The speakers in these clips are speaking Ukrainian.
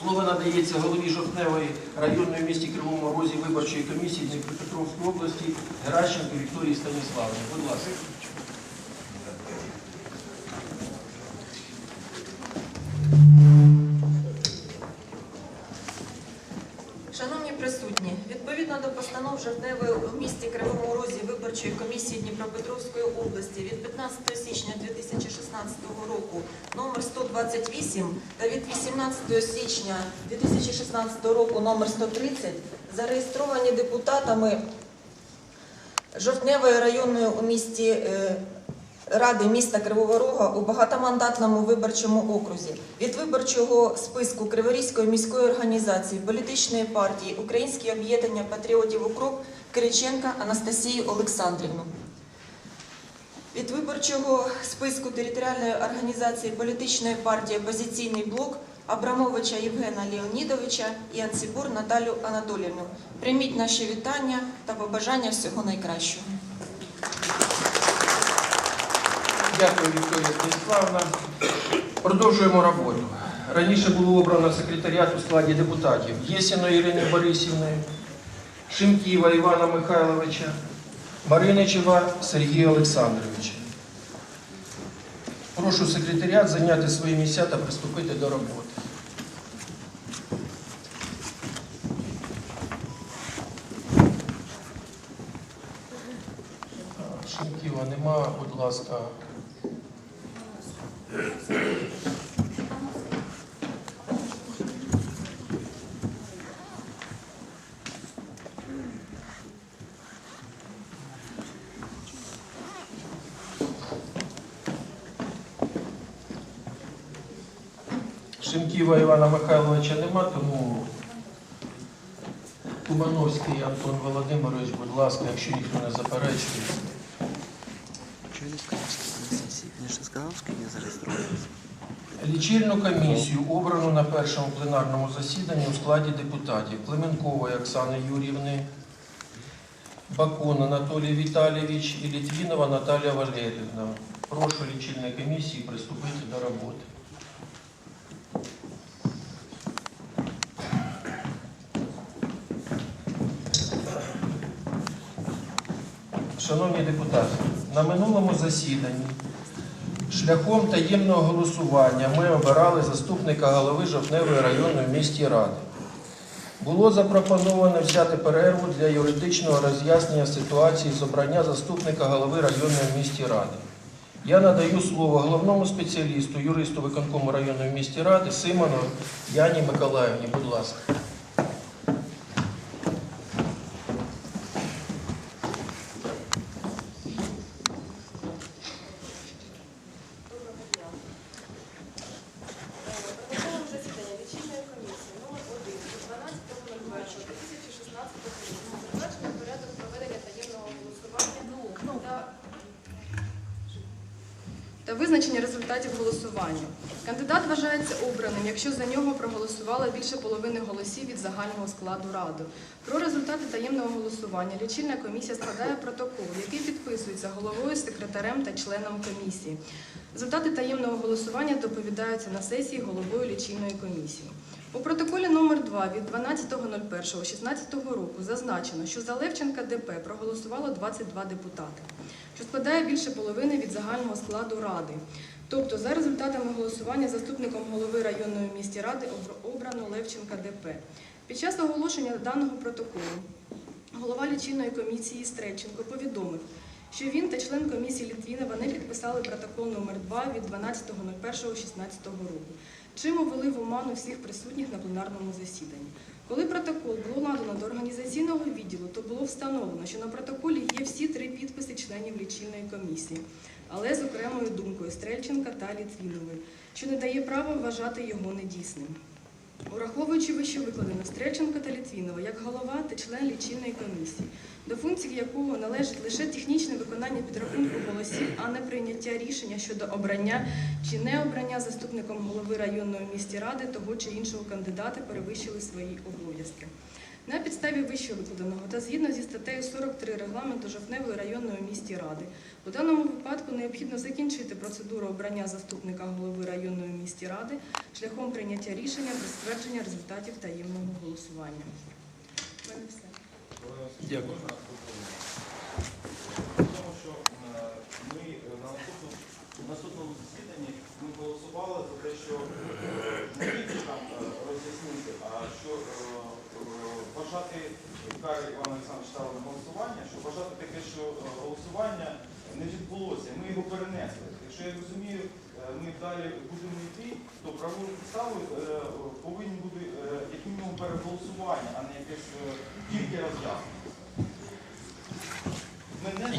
Слово надається голові Жовтневої районної місті Кривому Розі виборчої комісії Дніпропетровської області Геращенко Вікторії Станіславовні. Будь ласка. Постанов Жовтневої у місті Кривому Розі виборчої комісії Дніпропетровської області від 15 січня 2016 року номер 128 та від 18 січня 2016 року номер 130 зареєстровані депутатами Жовтневої районної у місті е, Ради міста Кривого Рога у багатомандатному виборчому окрузі від виборчого списку Криворізької міської організації політичної партії Українське об'єднання патріотів укроп Кириченка Анастасію Олександрівну. Від виборчого списку територіальної організації політичної партії Опозиційний блок Абрамовича Євгена Леонідовича і Анцібур Наталю Анатоліївну. Прийміть наші вітання та побажання всього найкращого. Дякую, Вікторія Станіславівна. Продовжуємо роботу. Раніше було обрано секретаріат у складі депутатів Єсіної Ірини Борисівни, Шимківа Івана Михайловича, Мариничева Сергія Олександровича. Прошу секретаріат зайняти свої місця та приступити до роботи. Шимківа нема, будь ласка. Шимківа Івана Михайловича нема, тому Тумановський Антон Володимирович, будь ласка, якщо ніхто не заперечує. На сессии? Я. Лічильну комісію обрано на першому пленарному засіданні у складі депутатів Клименкової Оксани Юрівни, Бакун Анатолій Віталійович і Літвінова Наталія Валерівна. Прошу лічильної комісії приступити до роботи. Шановні депутати, на минулому засіданні Шляхом таємного голосування ми обирали заступника голови Жовтневої районної місті Ради. Було запропоновано взяти перерву для юридичного роз'яснення ситуації з обрання заступника голови районної місті Ради. Я надаю слово головному спеціалісту, юристу виконкому районної місті Ради Симону Яні Миколаївні. Будь ласка. Протоколом засідання лічильної комісії номер 1 від 12.01.2016 року затверджено порядок проведення таємного голосування та, та визначення результатів голосування. Кандидат вважається обраним, якщо за нього проголосувало більше половини голосів від загального складу ради. Про результати таємного голосування лічильна комісія складає протокол, який підписується головою, секретарем та членом комісії. Результати таємного голосування доповідаються на сесії головою лічильної комісії. У протоколі номер 2 від 12.01.16 року зазначено, що за Левченка ДП проголосувало 22 депутати, що складає більше половини від загального складу ради. Тобто, за результатами голосування заступником голови районної місті ради обрано Левченка ДП. Під час оголошення даного протоколу голова лічильної комісії Стрельченко повідомив, що він та член комісії Літвінова не підписали протокол номер 2 від 12.01.16 року, чим увели в оману всіх присутніх на пленарному засіданні. Коли протокол було надано до організаційного відділу, то було встановлено, що на протоколі є всі три підписи членів лічильної комісії, але з окремою думкою Стрельченка та Літвінової, що не дає права вважати його недійсним. Ураховуючи вище викладено Стрельченка та Літвінова як голова та член лічильної комісії, до функцій якого належить лише технічне виконання підрахунку голосів, а не прийняття рішення щодо обрання чи не обрання заступником голови районної місті ради того чи іншого кандидата перевищили свої обов'язки. На підставі вище викладеного та згідно зі статтею 43 регламенту Жовтневої районної місті Ради, у даному випадку необхідно закінчити процедуру обрання заступника голови районної місті Ради шляхом прийняття рішення про ствердження результатів таємного голосування. Дякую. Тому що ми на наступному, наступному засіданні ми голосували за те, що не тільки там роз'яснити, а що вважати, каже Іван Олександрович ставив на голосування, що вважати таке, що е, голосування не відбулося. Ми його перенесли. Якщо я розумію, е, ми далі будемо йти, то правовою підставою е, повинні бути як мінімум переголосування, а не якесь тільки роз'яснення.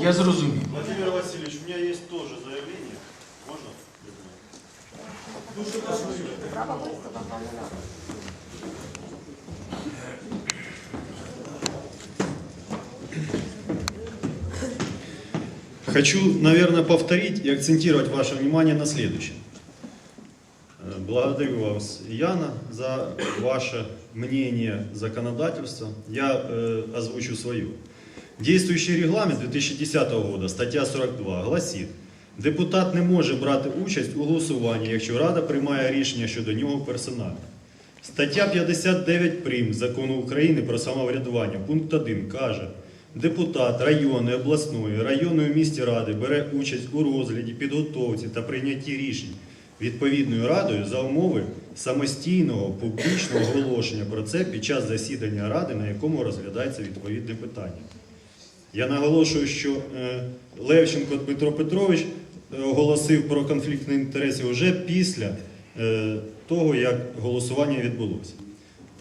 Я зрозумів. Владимир Васильевич, у меня есть тоже заявление. Можно? Хочу, наверное, повторить и акцентировать ваше внимание на следующем. Э, Благодарю вас, Яна, за ваше мнение законодательства. Я э, озвучу свое. Действующий регламент 2010 года, стаття 42, гласить, депутат не може брати участь у голосуванні, якщо Рада приймає рішення щодо нього персонально. Стаття 59 прим. Закону України про самоврядування, пункт 1 каже, депутат районної, обласної, районної місті Ради бере участь у розгляді, підготовці та прийнятті рішень відповідною радою за умови самостійного публічного оголошення про це під час засідання Ради, на якому розглядається відповідне питання. Я наголошую, що е, Левченко Дмитро Петрович е, оголосив про конфлікт інтересів вже після е, того, як голосування відбулося.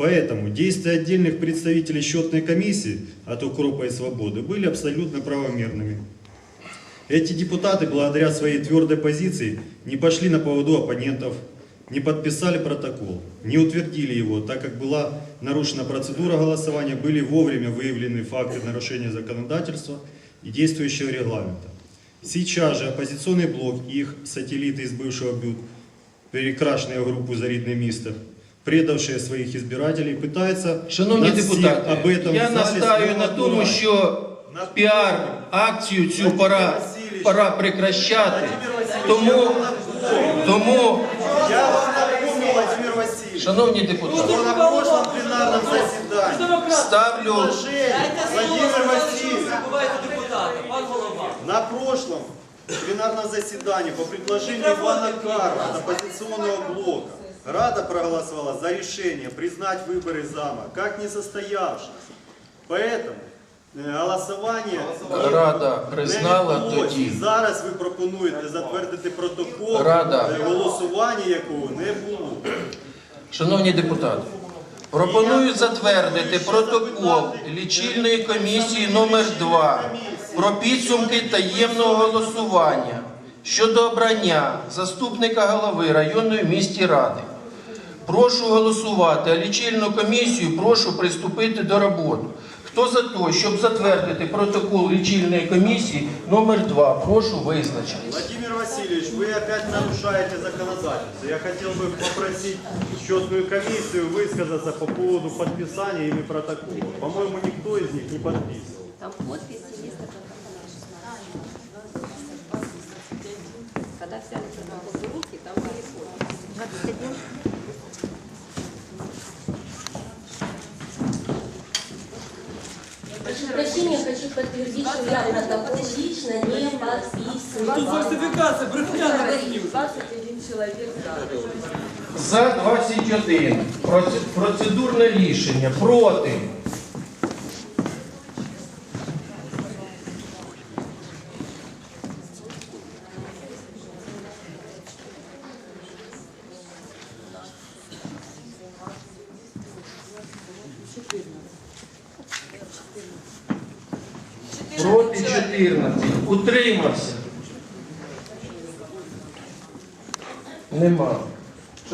Поэтому действия отдельных представителей счетной комиссии от Укропа и Свободы были абсолютно правомерными. Эти депутаты, благодаря своей твердой позиции, не пошли на поводу оппонентов, не подписали протокол, не утвердили его, так как была нарушена процедура голосования, были вовремя выявлены факты нарушения законодательства и действующего регламента. Сейчас же оппозиционный блок и их сателлиты из бывшего БЮТ, перекрашенные в группу «Заридное место», предавшие своих избирателей, пытаются Шановні депутати, об этом я настаю на тому, що піар акцію цю пора, пора прекращати. Тому, тому, Я вам напомню, Владимир Васильевич, шановні что депутати, на прошлом пленарном заседании ставлю Владимир Васильевич пан голова. на прошлом пленарном заседании по предложению Ивана Карова от оппозиционного блока Рада проголосовала за решение признать выборы зама как несостоявшиеся. Поэтому е, голосування Рада не признала відбулось. тоді. І зараз ви пропонуєте затвердити протокол, Рада. е, голосування якого не було. Шановні депутати, пропоную затвердити протокол лічильної комісії номер 2 про підсумки таємного голосування щодо обрання заступника голови районної в місті Ради. Прошу голосувати, а лічильну комісію прошу приступити до роботи. Хто за те, щоб затвердити протокол лічильної комісії номер 2 прошу визначитись. Владимир Васильевич, вы опять нарушаете законодательство. Я хотел бы попросить счетную комиссию высказаться по поводу подписания ими протокола. По-моему, никто из них не подписывал. Там подписи Когда взяли протокол в руки, там были 21. Прошу прощения, хочу подтвердить, что я протокол лично не подписывала. Тут фальсификация, брехня на Говорили, 21 человек за. За 21. Проце- Процедурне рішення. Проти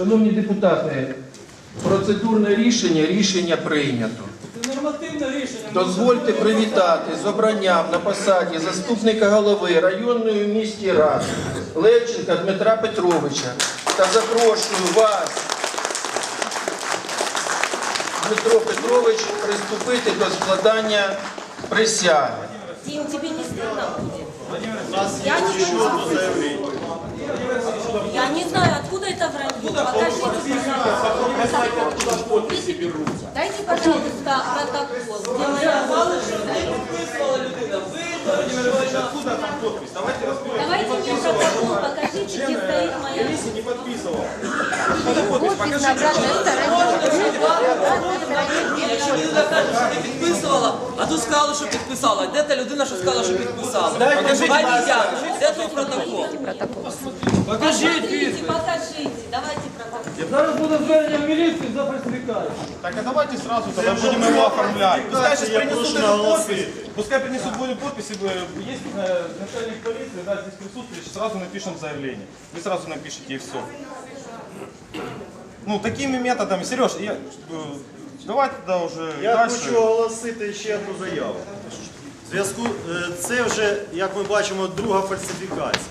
Шановні депутати, процедурне рішення, рішення прийнято. Це нормативне рішення. Дозвольте привітати з обранням на посаді заступника голови районної в місті Ради Левченка Дмитра Петровича та запрошую вас Дмитро Петрович приступити до складання присяги. Дим, тебе не? У нас Я есть не заявление. Я не знаю, откуда это вранье. Покажите, пожалуйста. Дайте, пожалуйста, протокол, Откуда там подпись? Давайте разберем. Давайте мне протокол, покажите, где стоит моя Комиссия не подписывал. Якщо людина каже, що не підписувала, а тут сказали, що підписала. Де та людина, що сказала, що підписала? Дайте, Пані будь ласка. Яна, де той протокол? Покажіть Покажите, підпис. покажите. Давайте протокол. Зараз буде звернення в міліцію за фальсифікацію. Так а давайте сразу тогда будем его оформлять. Пускай сейчас Я принесут прошу эту наголосить. подпись. Пускай принесут будут подписи. э, Есть э, начальник полиции, да, здесь присутствующий, сразу напишем заявление. Вы сразу напишите и все. Ну, такими методами, Сереж, я, э, давай тогда уже Я дальше. хочу оголосити ще одну заяву. В зв'язку е, це вже, як ми бачимо, друга фальсифікація.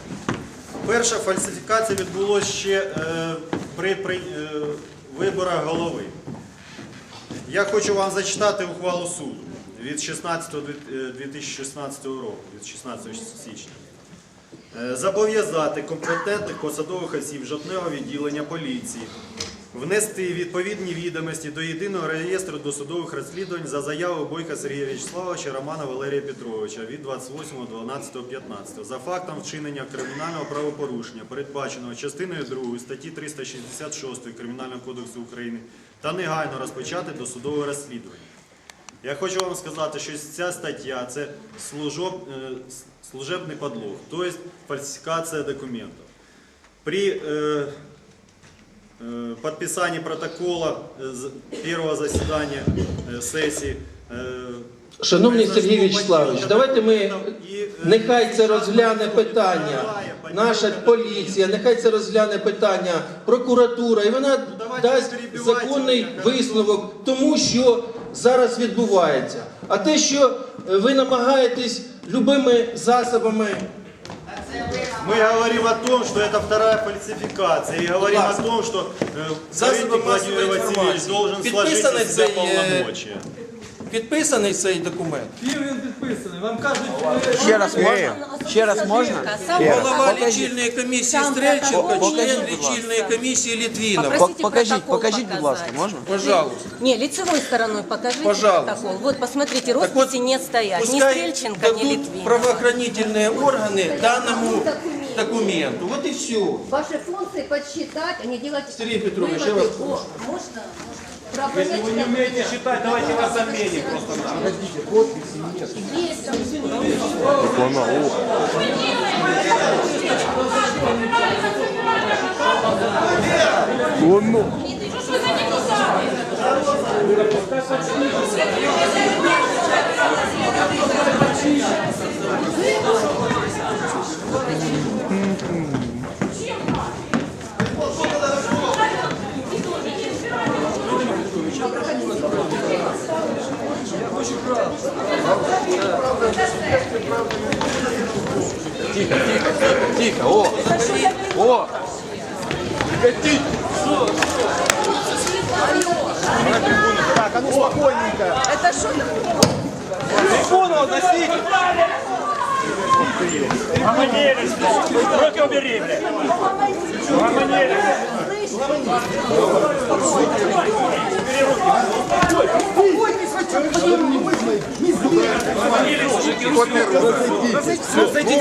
Перша фальсифікація відбулася ще е, при, при е, виборах голови. Я хочу вам зачитати ухвалу суду від 16 е, 2016 року, від 16 січня. Зобов'язати компетентних посадових осіб жодного відділення поліції внести відповідні відомості до єдиного реєстру досудових розслідувань за заявою Бойка Сергія Вячеславовича Романа Валерія Петровича від 28.12.15 за фактом вчинення кримінального правопорушення, передбаченого частиною 2 статті 366 Кримінального кодексу України, та негайно розпочати досудове розслідування. Я хочу вам сказати, що ця стаття це служоб, е, служебний подлог, тобто фальсифікація документів. При е, э, подписании протокола э, з- первого заседания э, сессии. э, Шановний произошло Сергій Вячеславович, подделка давайте ми документов и, э, нехай це розгляне подделка питання. подделка Наша поліція, нехай це розгляне питання прокуратура, і вона Ну, давайте дасть не перебивайте законний мене, висновок тому, що зараз відбувається. А те, що е, ви намагаєтесь любими засобами Мы говорим о том, что это вторая фальсификация. И говорим о том, что э, Засобы советник массовой Владимир Васильевич информации. должен сложить Подписаны из себя цей, э, полномочия. підписаний цей документ. Ким він підписаний? Вам кажуть, Ще раз можна? Ще раз можна? Голова лічильної комісії Сам Стрельченко, протокол. член Покажіть, будь ласка. лічильної комісії Літвінов. Попросите Покажіть, протокол покажіть, будь ласка, показать. можна? Пожалуйста. Не, лицевой стороной покажите Пожалуйста. протокол. Вот, посмотрите, Так росписи вот, не стоят. Ни Пускай Стрельченко, ни дадут Литвин. правоохранительные органы данному документу. Вот и все. Ваши функции подсчитать, а не делать Сергей Петрович, я вас по- Можно? Можно. Если вы не умеете считать, давайте вас заменим просто на. Есть. Тихо, тихо, тихо, тихо, о! О! Катить! Что, что? Так, а ну спокойненько! Это что Трибуну относите! Ломанились, блядь! Руки убери, блядь! Ломанились! Ломанились!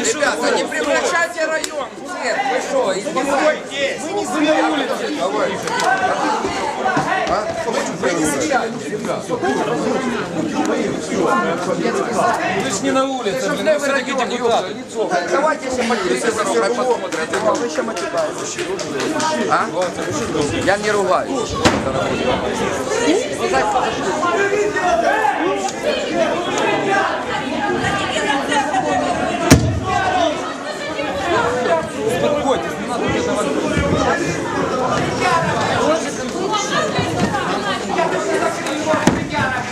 Ребята, не превращайте район цирк. Вы что? Мы не на улицы. Давай. Вы ж не на улице, блин, вы все-таки депутаты. Давайте все подписываться, хай посмотрят. Вы еще матюкаетесь. А? Я не ругаюсь.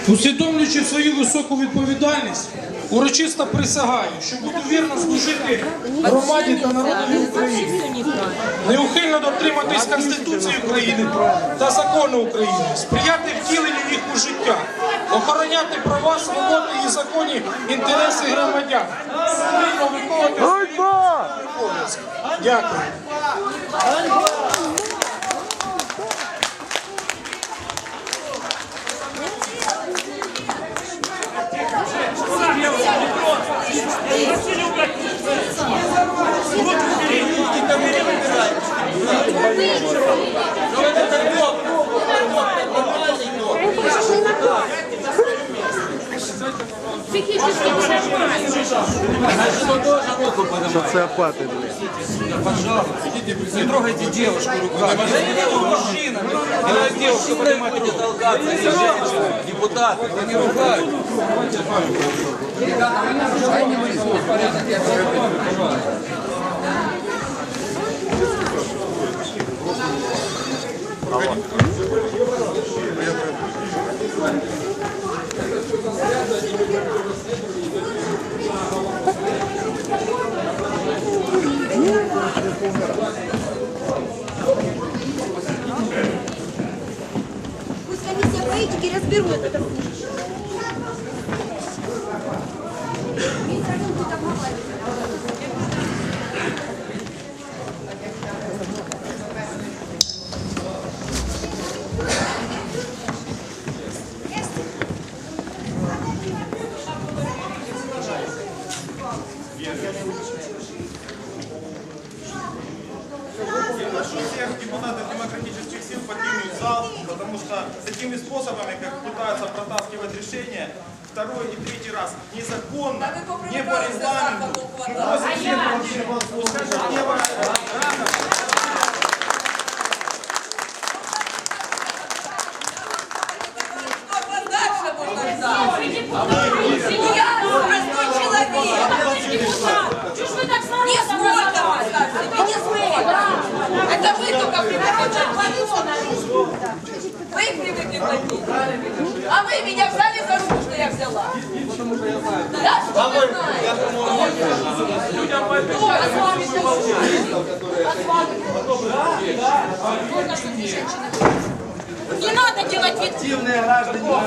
Усвідомлюючи свою високу відповідальність, Урочисто присягаю, що буду вірно служити громаді та народові України, неухильно дотриматись Конституції України та закону України, сприяти втіленню їх у життя, охороняти права, свободи і законні інтереси громадян, вільно виконувати свої обов'язки. Дякую. Социопаты, Не трогайте девушку руками. Мужчина, не надо девушку поднимать руку. Депутат, не ругают. Пусть платить. А вы меня взяли за руку, что я взяла. Да, что вы знаете? Кто с вами Не надо делать вид.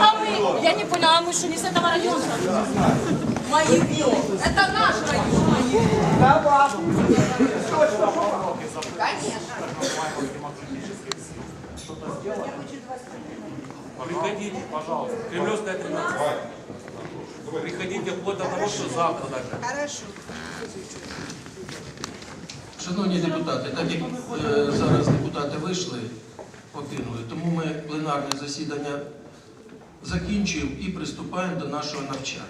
А вы? Я не поняла, а мы что, не с этого района? Мои Это наш район. Конечно. Приходите, пожалуйста. Кремлевская 13. Приходите вплоть до того, що завтра даже. Хорошо. Шановні депутати, так як е, зараз депутати вийшли, покинули, тому ми пленарне засідання закінчуємо і приступаємо до нашого навчання.